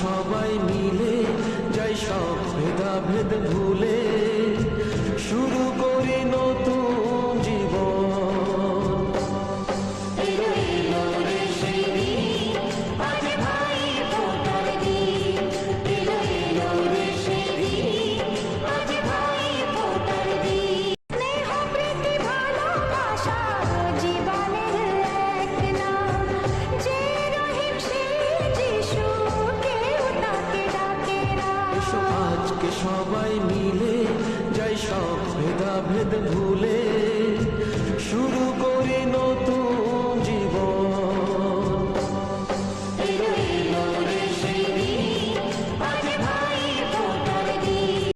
সবাই মিলে যাই সব ভেদাভেদ ভুলে সবাই মিলে যাই সব ভেদাভেদ ভুলে।